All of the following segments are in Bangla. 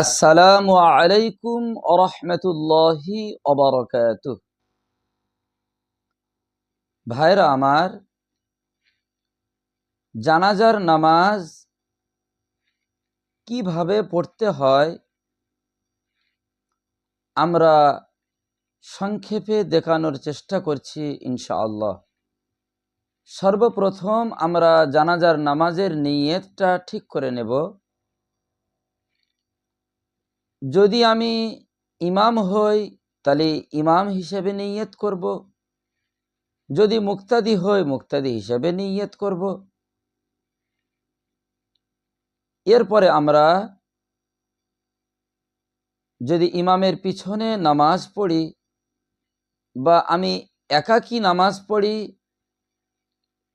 আসসালামু আলাইকুম আরহামতুল্লাহি অবরকাত ভাইরা আমার, জানাজার নামাজ কীভাবে পড়তে হয় আমরা সংক্ষেপে দেখানোর চেষ্টা করছি ইনশাআল্লাহ। সর্বপ্রথম আমরা জানাজার নামাজের নিয়তটা ঠিক করে নেব। যদি আমি ইমাম হই, তাহলে ইমাম হিসেবে নিয়ত করব। যদি মুক্তাদি হই, মুক্তাদি হিসেবে নিয়ত করব। এরপরে আমরা যদি ইমামের পিছনে নামাজ পড়ি বা আমি একাকী নামাজ পড়ি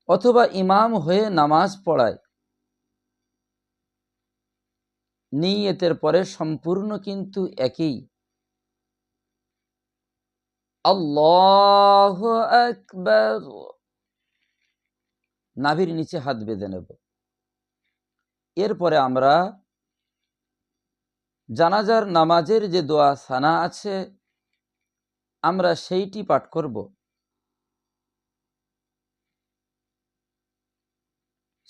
অথবা ইমাম হয়ে নামাজ পড়াই নিয়তের পরে সম্পূর্ণ কিন্তু একই। আল্লাহ আকবার। নাভির নিচে হাত বেঁধে নেব। এরপরে আমরা জানাজার নামাজের যে দোয়া সানা আছে, আমরা সেইটি পাঠ করব।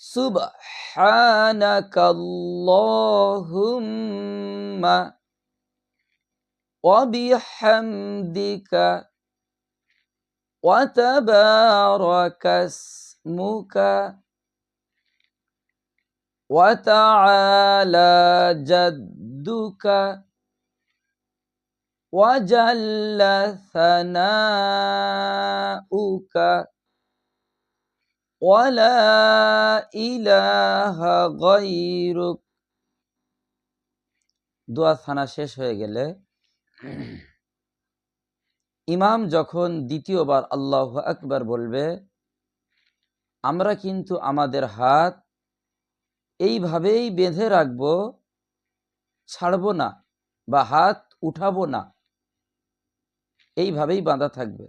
سبحانك اللهم وبحمدك وتبارك اسمك وتعالى جدك وجل ثناؤك ولا إله غيرك দোয়া থানা শেষ হয়ে গেলে ইমাম যখন দ্বিতীয়বার আল্লাহ আকবার বলবে আমরা কিন্তু আমাদের হাত এইভাবেই বেঁধে রাখবো ছাড়বো না বা হাত উঠাবো না এইভাবেই বাঁধা থাকবে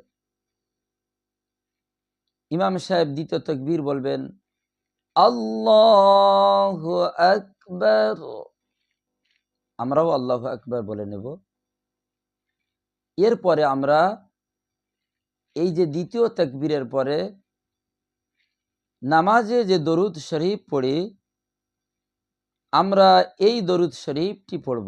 ইমাম সাহেব দ্বিতীয় তকবীর বলবেন, আল্লাহ আকবর। আমরাও আল্লাহ আকবর বলে নেব। এরপরে আমরা এই যে দ্বিতীয় তকবীরের পরে নামাজে যে দরুদ শরীফ পড়ি, আমরা এই দরুদ শরীফটি পড়ব।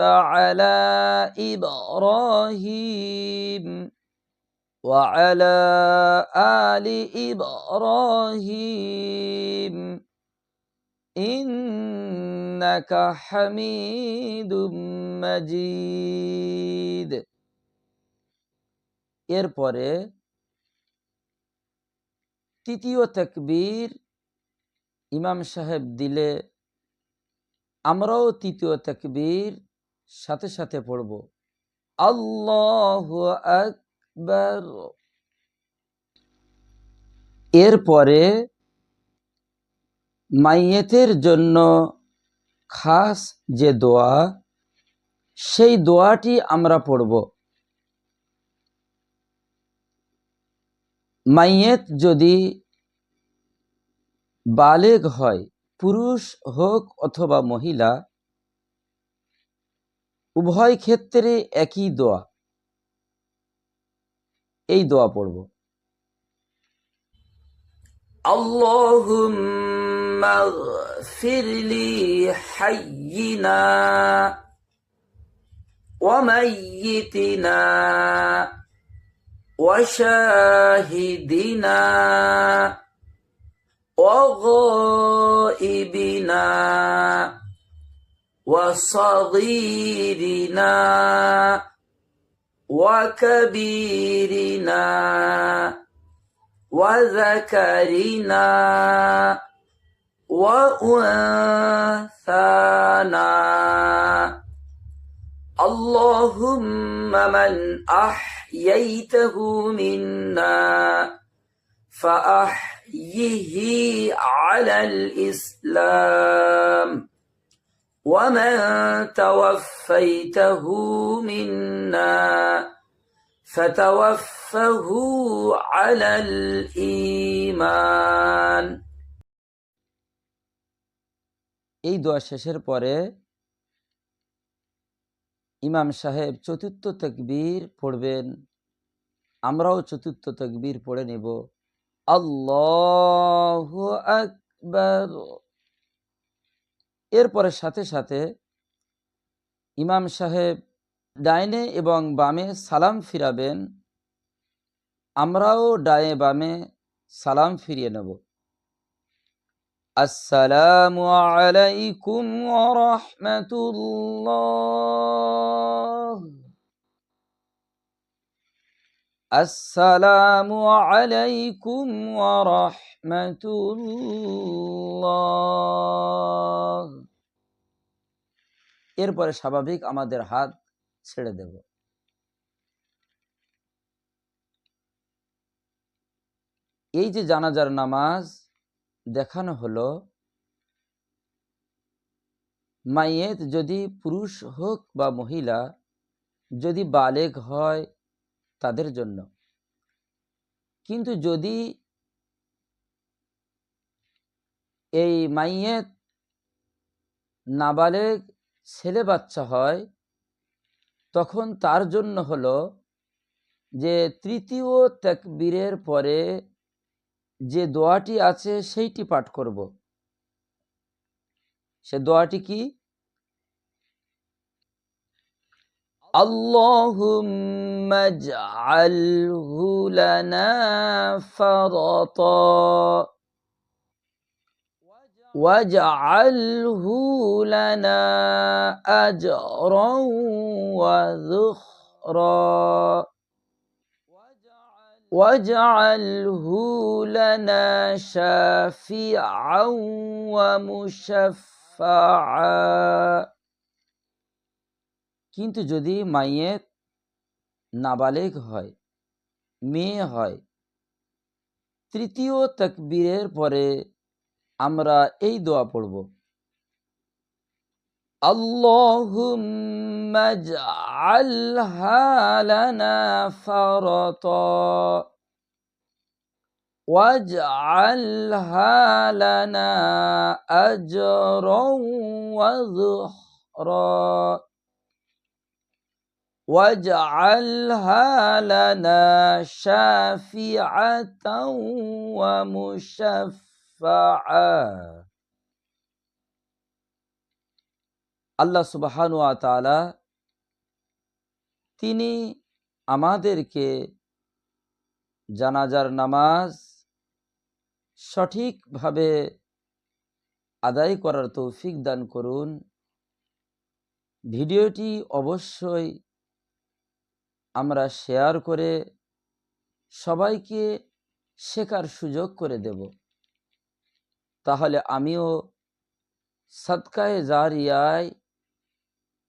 على إبراهيم وعلى آل إبراهيم إنك حميد مجيد এরপরে তৃতীয় তকবীর ইমাম সাহেব দিলে আমরাও তৃতীয় তকবীর সাথে সাথে পড়ব। আল্লাহ আকবর। এরপরে মাইয়েতের জন্য খাস যে দোয়া, সেই দোয়াটি আমরা পড়ব। মাইয়েত যদি বালেগ হয়, পুরুষ হোক অথবা মহিলা উভয় ক্ষেত্রে একই দোয়া এই দোয়া পড়ব اللهم اغفر لي حينا وميتنا وشاهدنا وغائبنا وصغيرنا وكبيرنا وذكرنا وأنثانا. اللهم من أحييته منا فأحيه على الإسلام. ومن توفيته منا فتوفه على الإيمان এই দোয়া শেষের পরে ইমাম সাহেব চতুর্থ তকবীর পড়বেন আমরাও চতুর্থ তকবীর পড়ে নেব আল্লাহ আকবর এরপরে সাথে সাথে ইমাম সাহেব ডাইনে এবং বামে সালাম ফিরাবেন, আমরাও ডায়ে বামে সালাম ফিরিয়ে নেব। আসসালামু আলাইকুম রহমতুল্লাহ। আসসালামু আলাইকুম রহমতুল্লাহ এরপরে স্বাভাবিক আমাদের হাত ছেড়ে দেব। এই যে জানাজার নামাজ দেখানো হলো, মাইয়েত যদি পুরুষ হোক বা মহিলা, যদি বালেগ হয় তাদের জন্য। কিন্তু যদি এই মাইয়েত নাবালেগ ছেলে বাচ্চা হয়, তখন তার জন্য হলো যে তৃতীয় তাকবীরের পরে যে দোয়াটি আছে, সেইটি পাঠ করব। সে দোয়াটি কি? اللهم اجعله لنا فرطا. واجعله لنا أجرا وذخرا. واجعله لنا شافعا ومشفعا. কিন্তু যদি মাইয়ের নাবালেগ হয় মেয়ে হয় তৃতীয় তকবীরের পরে আমরা এই দোয়া পড়ব اللهم اجعلها لنا فرطا واجعلها لنا أجرا وذخرا واجعلها لنا شافعة ومشفعة আল্লাহ সুবাহানু তাআলা তিনি আমাদেরকে জানাজার নামাজ সঠিকভাবে আদায় করার তৌফিক দান করুন ভিডিওটি অবশ্যই আমরা শেয়ার করে সবাইকে শেখার সুযোগ করে দেব। তাহলে আমিও সৎকায়ে জারিয়ায়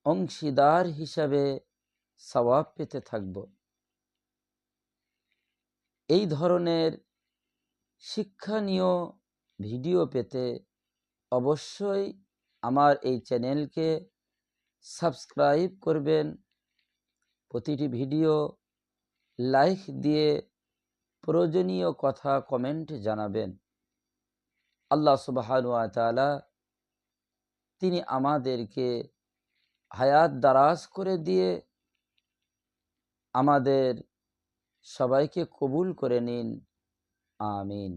অংশীদার হিসাবে সওয়াব পেতে থাকব। এই ধরনের শিক্ষণীয় ভিডিও পেতে অবশ্যই আমার এই চ্যানেলকে সাবস্ক্রাইব করবেন। প্রতিটি ভিডিও লাইক দিয়ে প্রয়োজনীয় কথা কমেন্ট জানাবেন। আল্লাহ সুবাহানু তাআলা তিনি আমাদেরকে হায়াত দারাজ করে দিয়ে আমাদের সবাইকে কবুল করে নিন। আমিন।